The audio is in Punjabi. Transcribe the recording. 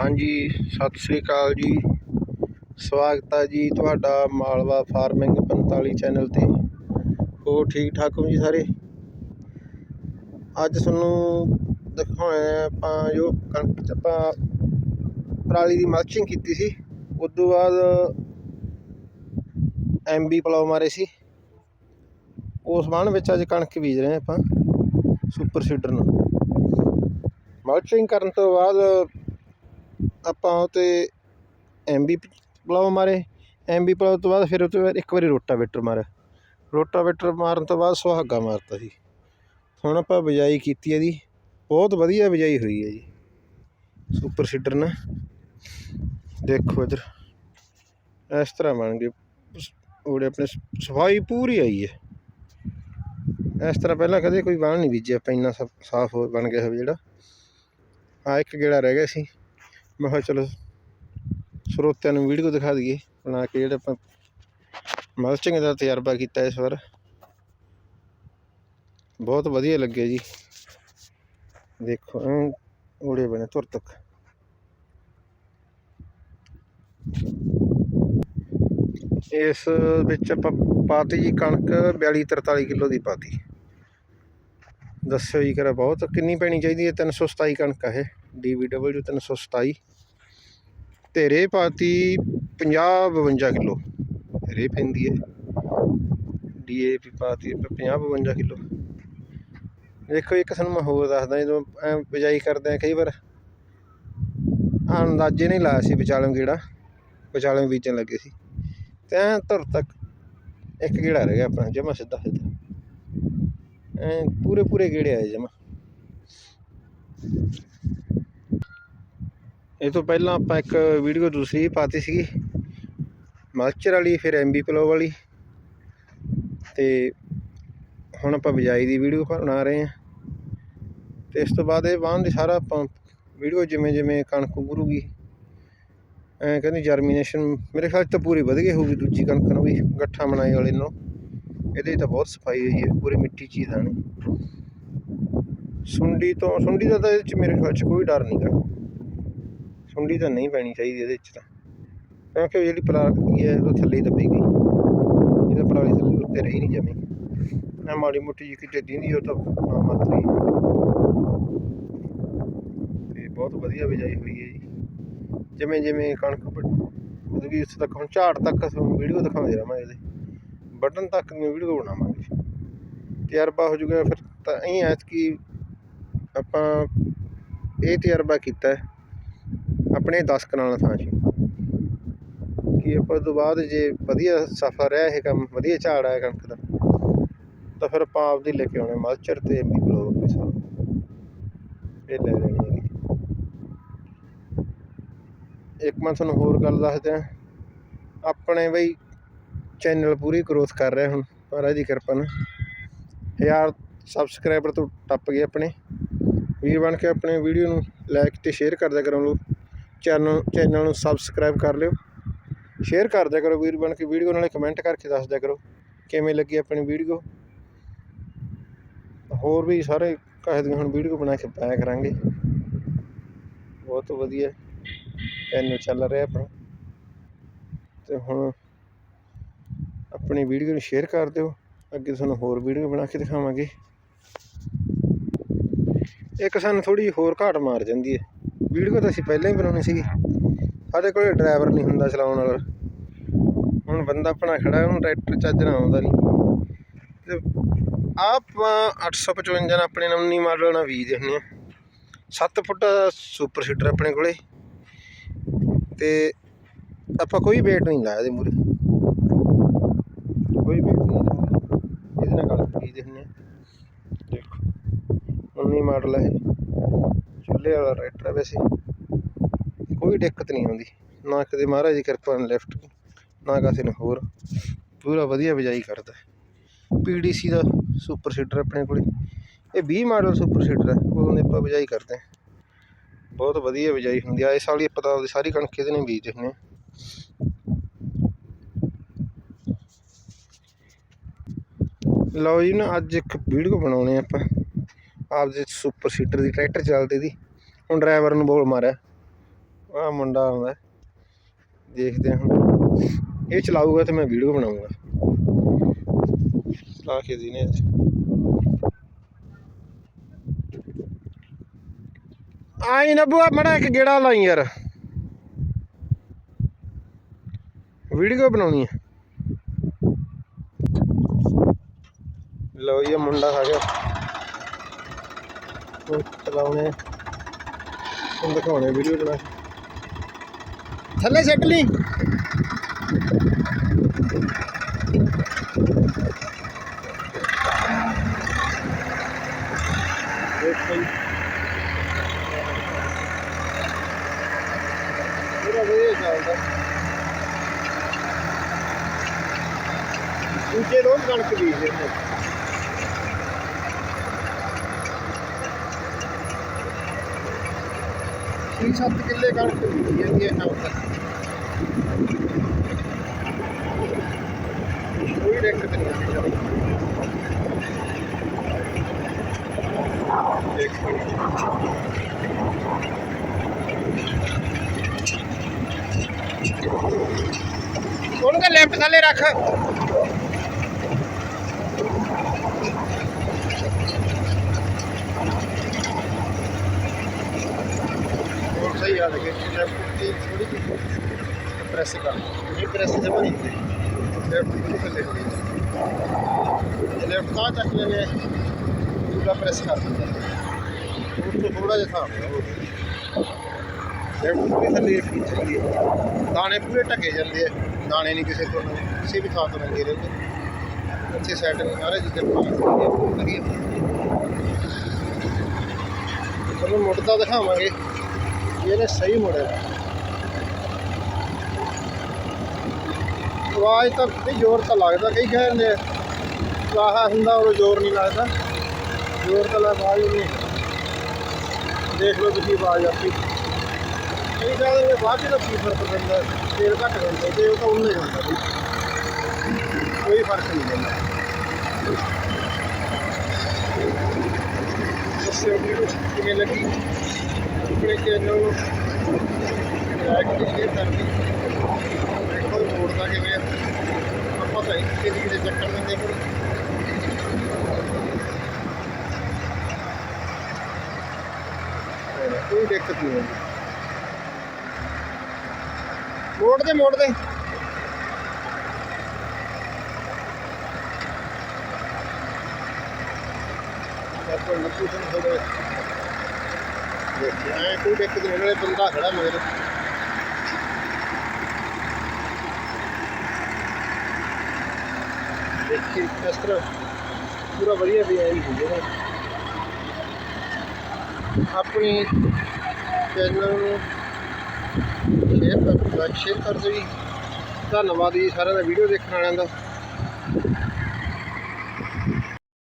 ਹਾਂਜੀ, ਸਤਿ ਸ੍ਰੀ ਅਕਾਲ ਜੀ। ਸਵਾਗਤ ਹੈ ਜੀ ਤੁਹਾਡਾ ਮਾਲਵਾ ਫਾਰਮਿੰਗ 45 ਚੈਨਲ ਤੇ। ਹੋਰ ਠੀਕ ਠਾਕ ਹੋ ਜੀ ਸਾਰੇ? ਅੱਜ ਤੁਹਾਨੂੰ ਦਿਖਾਉਣਾ ਹੈ ਆਪਾਂ ਜੋ ਕਣਕ 'ਚ ਆਪਾਂ ਪਰਾਲੀ ਦੀ ਮਲਚਿੰਗ ਕੀਤੀ ਸੀ। ਉਸ ਤੋਂ ਬਾਅਦ ਐਮਬੀ ਪਲਾਉ ਮਾਰੇ ਸੀ। ਉਸ ਬਾਣ ਵਿੱਚ ਅੱਜ ਕਣਕ ਬੀਜ ਰਹੇ ਹਾਂ ਆਪਾਂ, ਸੁਪਰ ਸੀਡਰ ਨਾਲ ਮਲਚਿੰਗ ਕਰਨ ਤੋਂ ਬਾਅਦ ਆਪਾਂ ਉਹ 'ਤੇ ਐਮਬੀ ਪਲਾਉ ਮਾਰੇ। ਐਮਬੀ ਪਲਾਉ ਤੋਂ ਬਾਅਦ ਫਿਰ ਉਹ ਤੋਂ ਬਾਅਦ ਇੱਕ ਵਾਰੀ ਰੋਟਾਵੇਟਰ ਮਾਰਿਆ। ਰੋਟਾਵੇਟਰ ਮਾਰਨ ਤੋਂ ਬਾਅਦ ਸੁਹਾਗਾ ਮਾਰਤਾ ਸੀ ਹੁਣ ਆਪਾਂ ਬਿਜਾਈ ਕੀਤੀ ਹੈ ਜੀ। ਬਹੁਤ ਵਧੀਆ ਬਿਜਾਈ ਹੋਈ ਹੈ ਜੀ। ਸੁਪਰ ਸੀਡਰ ਨਾਲ ਦੇਖੋ ਇੱਧਰ। ਇਸ ਤਰ੍ਹਾਂ ਬਣ ਗਏ ਉਹਦੇ ਆਪਣੇ ਸਫ਼ਾਈ ਪੂਰੀ ਆਈ ਹੈ। ਇਸ ਤਰ੍ਹਾਂ ਪਹਿਲਾਂ ਕਦੇ ਕੋਈ ਬਾਣ ਨਹੀਂ ਬੀਜਿਆ। ਆਪਾਂ ਇੰਨਾ ਸਾ- ਸਾਫ਼ ਬਣ ਗਿਆ ਹੋਵੇ ਜਿਹੜਾ। ਆ ਇੱਕ ਗੇੜਾ ਰਹਿ ਗਿਆ ਸੀ। ਮੈਂ ਕਿਹਾ ਚਲੋ ਸਰੋਤਿਆਂ ਨੂੰ ਵੀਡੀਓ ਦਿਖਾ ਦਈਏ, ਬਣਾ ਕੇ ਜਿਹੜਾ ਆਪਾਂ ਮਲਚਿੰਗ ਦਾ ਤਜਰਬਾ ਕੀਤਾ ਇਸ ਵਾਰ। ਬਹੁਤ ਵਧੀਆ ਲੱਗਿਆ ਜੀ। ਦੇਖੋ, ਐਂ ਓੜੇ ਬਣੇ ਤੁਰ ਤੱਕ। ਇਸ ਵਿੱਚ ਆਪਾਂ ਪਾਤੀ ਜੀ ਕਣਕ 42 43 ਕਿਲੋ ਦੀ ਪਾਤੀ। ਦੱਸਿਓ ਜੀ ਕਰਾ ਬਹੁਤ, ਕਿੰਨੀ ਪੈਣੀ ਚਾਹੀਦੀ ਹੈ? 327 ਕਣਕ ਆ ਇਹ। DVW 327 ਤੇ ਰੇ ਪਾਤੀ 50 52 ਕਿਲੋ। ਰੇ ਪੈਂਦੀ ਹੈ DAP ਪਾਤੀ 50 52 ਕਿਲੋ। ਦੇਖੋ ਇੱਕ ਤੁਹਾਨੂੰ ਮੈਂ ਹੋਰ ਦੱਸਦਾ, ਜਦੋਂ ਐਂ ਬਿਜਾਈ ਕਰਦੇ ਆ ਕਈ ਵਾਰ, ਅੰਦਾਜ਼ੇ ਨਹੀਂ ਲਾਇਆ ਸੀ ਵਿਚਾਲੋਂ ਗੇੜਾ, ਵਿਚਾਲੋਂ ਬੀਜਣ ਲੱਗੇ ਸੀ। ਤੇ ਐਂ ਧੁਰ ਤੱਕ ਇੱਕ ਗੇੜਾ ਰਹਿ ਗਿਆ ਆਪਣਾ, ਜਮਾ ਸਿੱਧਾ ਸਿੱਧਾ। ਐਂ ਪੂਰੇ ਪੂਰੇ ਗੇੜੇ ਆਏ ਜਮਾ। ਇਹ ਤੋਂ ਪਹਿਲਾਂ ਆਪਾਂ ਇੱਕ ਵੀਡੀਓ ਦੂਸਰੀ ਪਾਤੀ ਸੀਗੀ। ਮਲਚਰ ਵਾਲੀ, ਫਿਰ ਐਮਬੀ ਪਲੋ ਵਾਲੀ। ਤੇ ਹੁਣ ਆਪਾਂ ਬਿਜਾਈ ਦੀ ਵੀਡੀਓ ਬਣਾ ਰਹੇ ਹਾਂ। ਤੇ ਇਸ ਤੋਂ ਬਾਅਦ ਇਹ ਵਾਹਨ ਦੀ ਸਾਰਾ ਆਪਾਂ ਵੀਡੀਓ ਜਿਵੇਂ ਜਿਵੇਂ ਕਣਕ ਉਗਰੂਗੀ, ਐਂ ਕਹਿੰਦੀ ਜਰਮੀਨੇਸ਼ਨ ਮੇਰੇ ਖਿਆਲ 'ਚ ਤਾਂ ਪੂਰੀ ਵਧ ਗਈ ਹੋਊਗੀ ਦੂਜੀ ਕਣਕ ਨੂੰ ਵੀ, ਗੱਠਾ ਬਣਾਈ ਵਾਲੇ ਨੂੰ। ਇਹਦੇ ਤਾਂ ਬਹੁਤ ਸਫ਼ਾਈ ਹੋਈ ਹੈ, ਪੂਰੀ ਮਿੱਟੀ ਚੀਜ਼ ਦਾਣੇ ਸੁੰਡੀ ਤੋਂ, ਸੁੰਡੀ ਦਾ ਤਾਂ ਇਹਦੇ 'ਚ ਮੇਰੇ ਖਿਆਲ 'ਚ ਕੋਈ ਡਰ ਨਹੀਂਗਾ ਸੁੰਡੀ ਤਾਂ ਨਹੀਂ ਪੈਣੀ ਚਾਹੀਦੀ ਇਹਦੇ ਵਿੱਚ ਤਾਂ। ਕਿਉਂਕਿ ਜਿਹੜੀ ਪਰਾਲੀ ਹੈ, ਉਹ ਥੱਲੇ ਦੱਬੀ ਗਈ। ਇਹਦਾ ਪਰਾਲੀ ਥੱਲੇ ਉੱਤੇ ਰਹੀ ਨਹੀਂ ਜਮੀ। ਨਾ ਮਾੜੀ ਮੋਟੀ ਜਿਹੀ ਕਿਤੇ ਦੀਂਦੀ ਉਹ ਤਾਂ ਨਾ ਮਾਤਰੀ। ਤੇ ਬਹੁਤ ਵਧੀਆ ਬਿਜਾਈ ਹੋਈ ਹੈ ਜੀ। ਜਿਵੇਂ ਜਿਵੇਂ ਕਣਕ ਮਤਲਬ ਕਿ ਇੱਥੇ ਤੱਕ ਹੁਣ ਝਾੜ ਤੱਕ ਤੁਹਾਨੂੰ ਵੀਡੀਓ ਦਿਖਾਉਂਦੇ ਰਹਾਂਗੇ ਇਹਦੇ। ਬਟਨ ਤੱਕ ਦੀਆਂ ਵੀਡੀਓ ਬਣਾਵਾਂਗੇ। ਤਜਰਬਾ ਹੋ ਜੂਗਾ ਫਿਰ ਤਾਂ ਐਂ ਐਤਕੀ ਆਪਾਂ ਇਹ ਤਜਰਬਾ ਕੀਤਾ ਆਪਣੇ 10 ਕਨਾਲਾਂ ਥਾਂ 'ਚ ਕਿ ਆਪਾਂ ਤੋਂ ਬਾਅਦ ਜੇ ਵਧੀਆ ਸਫਰ ਰਿਹਾ ਇਹ ਕੰਮ, ਵਧੀਆ ਝਾੜ ਆਇਆ ਕਣਕ ਦਾ, ਤਾਂ ਫਿਰ ਆਪਾਂ ਆਪਦੀ ਲੈ ਕੇ ਆਉਣੇ, ਮਲਚਰ ਤੇ ਐਮਬੀ ਬਲੌਕ ਦੇ ਸਾਹ ਇਹ ਲੈ ਲੈਣੀ ਹੈਗੀ। ਇੱਕ ਮੈਂ ਤੁਹਾਨੂੰ ਹੋਰ ਗੱਲ ਦੱਸ ਆਪਣੇ ਬਈ ਚੈਨਲ ਪੂਰੀ ਗਰੋਥ ਕਰ ਰਿਹਾ ਹੁਣ, ਪਰ ਇਹਦੀ ਕਿਰਪਾ ਨਾਲ। ਹਜ਼ਾਰ ਸਬਸਕ੍ਰਾਈਬਰ ਤੋਂ ਟੱਪ ਗਏ ਆਪਣੇ। ਵੀਰ ਬਣ ਕੇ ਆਪਣੇ ਵੀਡੀਓ ਨੂੰ ਲਾਈਕ ਤੇ ਸ਼ੇਅਰ ਕਰਦਿਆ ਕਰੋ। ਲੋ ਚੈਨਲ ਚੈਨਲ ਨੂੰ ਸਬਸਕ੍ਰਾਈਬ ਕਰ ਲਿਓ। ਸ਼ੇਅਰ ਕਰ ਦਿਆ ਕਰੋ ਵੀਰ ਬਣ ਕੇ। ਵੀਡੀਓ ਨਾਲੇ ਕਮੈਂਟ ਕਰਕੇ ਦੱਸ ਦਿਆ ਕਰੋ ਕਿਵੇਂ ਲੱਗੀ ਆਪਣੀ ਵੀਡੀਓ। ਹੋਰ ਵੀ ਸਾਰੇ ਕਹੇ ਦੀਆਂ ਹੁਣ ਵੀਡੀਓ ਬਣਾ ਕੇ ਪਾਇਆ ਕਰਾਂਗੇ। ਬਹੁਤ ਵਧੀਆ। ਚੈਨਲ ਚੱਲ ਰਿਹਾ ਆਪਣਾ। ਤੇ ਹੁਣ ਆਪਣੀ ਵੀਡੀਓ ਨੂੰ ਸ਼ੇਅਰ ਕਰ ਦਿਓ। ਅੱਗੇ ਤੁਹਾਨੂੰ ਹੋਰ ਵੀਡੀਓ ਬਣਾ ਕੇ ਦਿਖਾਵਾਂਗੇ। ਇੱਕ ਸਾਨੂੰ ਥੋੜੀ ਹੋਰ ਘਾਟ ਮਾਰ ਜਾਂਦੀ ਹੈ। ਵੀਡੀਓ ਤਾਂ ਅਸੀਂ ਪਹਿਲਾਂ ਹੀ ਬਣਾਉਣੀ ਸੀਗੀ। ਸਾਡੇ ਕੋਲ ਡਰਾਈਵਰ ਨਹੀਂ ਹੁੰਦਾ ਚਲਾਉਣ ਵਾਲਾ। ਹੁਣ ਬੰਦਾ ਆਪਣਾ ਖੜਾ ਉਹਨੂੰ ਟਰੈਕਟਰ ਚੱਜਣਾ ਆਉਂਦਾ ਨਹੀਂ। ਤੇ ਆਪਾਂ 855 ਨਾਲ ਆਪਣੇ ਨਵੀਂ ਮਾਡਲ ਨਾਲ ਬੀਜ ਦਿੰਦੇ ਆ 7 ਫੁੱਟ ਸੁਪਰ ਸੀਟਰ ਆਪਣੇ ਕੋਲੇ। ਤੇ ਆਪਾਂ ਕੋਈ ਵੇਟ ਨਹੀਂ ਲਾਇਆ ਇਹਦੇ ਮੂਰੇ ਕੋਈ ਵੇਟ ਨਹੀਂ ਇਹਦੇ ਨਾਲ ਗੱਲ ਬੀਜ ਦਿੰਦੇ ਆ ਦੇਖੋ 19 ਮਾਡਲ ਹੈ ਇਹ। ਚੁੱਲ੍ਹੇ ਵਾਲਾ ਟਰੈਕਟਰ ਹੈ ਵੈਸੇ। ਕੋਈ ਦਿੱਕਤ ਨਹੀਂ ਆਉਂਦੀ ਨਾ ਕਦੇ ਮਹਾਰਾਜ ਦੀ ਕਿਰਪਾ ਨਾਲ ਲਿਫਟ ਨਾ ਕਿਸੇ ਨੇ ਹੋਰ। ਪੂਰਾ ਵਧੀਆ ਬਿਜਾਈ ਕਰਦਾ ਪੀਡੀਸੀ ਦਾ ਸੁਪਰ ਸੀਡਰ ਆਪਣੇ ਕੋਲੇ। ਇਹ 20 ਮਾਡਲ ਸੁਪਰ ਸੀਡਰ ਹੈ। ਉਹਨੇ ਆਪਾਂ ਬਿਜਾਈ ਕਰਦੇ ਹਾਂ। ਬਹੁਤ ਵਧੀਆ ਬਿਜਾਈ ਹੁੰਦੀ ਆ। ਇਸ ਸਾਲ ਹੀ ਆਪਾਂ ਤਾਂ ਸਾਰੀ ਕਣਕ ਇਹਦੇ ਨਾਲ ਬੀਜ ਦਿੰਦੇ ਹਾਂ। ਲਓ ਜੀ, ਨਾ ਅੱਜ ਇੱਕ ਵੀਡੀਓ ਬਣਾਉਣੇ ਆਪਾਂ। ਆਪਦੇ ਸੁਪਰ ਸੀਟਰ ਦੀ ਟਰੈਕਟਰ ਚੱਲਦੇ ਦੀ ਹੁਣ ਡਰਾਈਵਰ ਨੂੰ ਬੋਲ ਮਾਰਿਆ। ਆ ਮੁੰਡਾ ਆਉਂਦਾ। ਦੇਖਦੇ ਹਾਂ ਇਹ ਚਲਾਊਗਾ ਤੇ ਮੈਂ ਵੀਡੀਓ ਬਣਾਉਂਗਾ ਚਲਾ ਕੇ ਦੀ ਨੇ ਆਈ ਨਾ ਬੁਆ, ਮੜਾ ਇੱਕ ਗੇੜਾ ਲਾਈ ਯਾਰ। ਵੀਡੀਓ ਬਣਾਉਣੀ ਹੈ ਲੋ ਇਹ ਮੁੰਡਾ ਆ ਗਿਆ। ਚਲਾਉਣੇ ਤੁਹਾਨੂੰ ਦਿਖਾਉਣੇ ਵੀਡੀਓ ਬਣਾ ਥੱਲੇ ਸੱਟ ਲਈ। ਦੂਜੇ ਰੋਜ਼ ਕਣਕ ਬੀਜਦੇ ਨੇ। ਛੇ ਸੱਤ ਕਿੱਲੇ ਕਣਕ ਬੀਜੀ ਜਾਂਦੀ ਹੈ ਕੰਮ ਤੱਕ ਕੋਈ ਦਿੱਕਤ ਨਹੀਂ ਸਹੀ ਆ ਲਗੇ ਲੈਫਟ ਥੋੜੀ ਜਿਹੀ ਪ੍ਰੈਸ ਕਰ ਇਹ ਪ੍ਰੈਸ ਜਮਾ ਨਹੀਂ ਹੁੰਦੀ ਲੈਫਟ ਨੂੰ ਥੱਲੇ ਇਹ ਲੈਫਟ ਤਾਂ ਚੱਕ ਲੈਣੇ ਪੂਰਾ ਪ੍ਰੈਸ ਕਰ ਦਿੰਦਾ ਉਸ ਤੋਂ ਥੋੜਾ ਜਿਹਾ ਥਾਂ ਲੈਫਟ ਪੂਰੀ ਥੱਲੇ ਰੱਖੀ ਹੈ ਦਾਣੇ ਪੂਰੇ ਢਕੇ ਜਾਂਦੇ ਆ। ਦਾਣੇ ਨਹੀਂ ਕਿਸੇ ਤੋਂ ਕਿਸੇ ਵੀ ਥਾਂ ਤੋਂ ਨੰਗੇ ਰਹਿੰਦੇ ਅੱਛੇ ਸੈਟ ਨੇ ਸਾਰੇ ਜਿੱਦਾਂ ਪਾਸ ਵਧੀਆ। ਤੁਹਾਨੂੰ ਮੁੜਦਾ ਦਿਖਾਵਾਂਗੇ। ਇਹਨੇ ਸਹੀ ਮੁੜਿਆ। ਆਵਾਜ਼ ਤਾਂ ਵੀ ਜ਼ੋਰ ਤਾਂ ਲੱਗਦਾ, ਕਈ ਕਹਿੰਦੇ ਆਹਾ ਹੁੰਦਾ ਉਹ ਜ਼ੋਰ ਨਹੀਂ ਲੱਗਦਾ। ਜ਼ੋਰ ਤਾਂ ਆਵਾਜ਼ ਨਹੀਂ। ਦੇਖ ਲਓ ਤੁਸੀਂ ਆਵਾਜ਼ ਆਪੀ ਕਈ ਕਹਿੰਦੇ ਨੇ ਬਾਅਦ ਵਿੱਚ ਕੀ ਫ਼ਰਕ ਪੈਂਦਾ, ਤੇਲ ਘੱਟ ਜਾਂਦਾ ਤੇ ਉਹ ਤਾਂ ਉਹਨੇ ਜਾਂਦਾ ਕੋਈ। ਫ਼ਰਕ ਨਹੀਂ ਪੈਂਦਾ। ਦੱਸਿਓ ਕਿਵੇਂ ਲੱਗੀ? ਆਪਣੇ ਚੈਨਲ ਨੂੰ ਲਾਈਕ ਤੇ ਸ਼ੇਅਰ ਕਰਨੀ ਦੇਖੋ ਮੋੜਦਾ ਕਿਵੇਂ ਆਪਾਂ ਤਾਂ ਇੱਕ ਕਿਤੇ ਕਿਤੇ ਚੱਕਰ ਦਿੰਦੇ ਪਰ ਕੋਈ ਦਿੱਕਤ ਨਹੀਂ ਆਉਂਦੀ ਮੋੜ ਦੇ ਮੋੜ ਦੇ। ਆਪਾਂ ਲੱਕੂ ਤੋਂ ਥੋੜੇ ਐ ਕੋਈ ਦਿੱਕਤ ਨਹੀਂ ਨਾਲੇ ਬੰਦਾ ਖੜਾ ਮੇਰੇ ਦੇਖੀ, ਇਸ ਤਰ੍ਹਾਂ ਪੂਰਾ ਵਧੀਆ ਡਿਜ਼ਾਈਨ ਹੋ ਗਿਆ ਆਪਣੀ ਚੈਨਲ ਨੂੰ ਸ਼ੇਅਰ ਕਰ ਲਾਈਕ ਸ਼ੇਅਰ ਕਰ ਦਿਓ ਜੀ ਧੰਨਵਾਦ ਜੀ ਸਾਰਿਆਂ ਦਾ ਵੀਡੀਓ ਦੇਖਣ ਵਾਲਿਆਂ ਦਾ।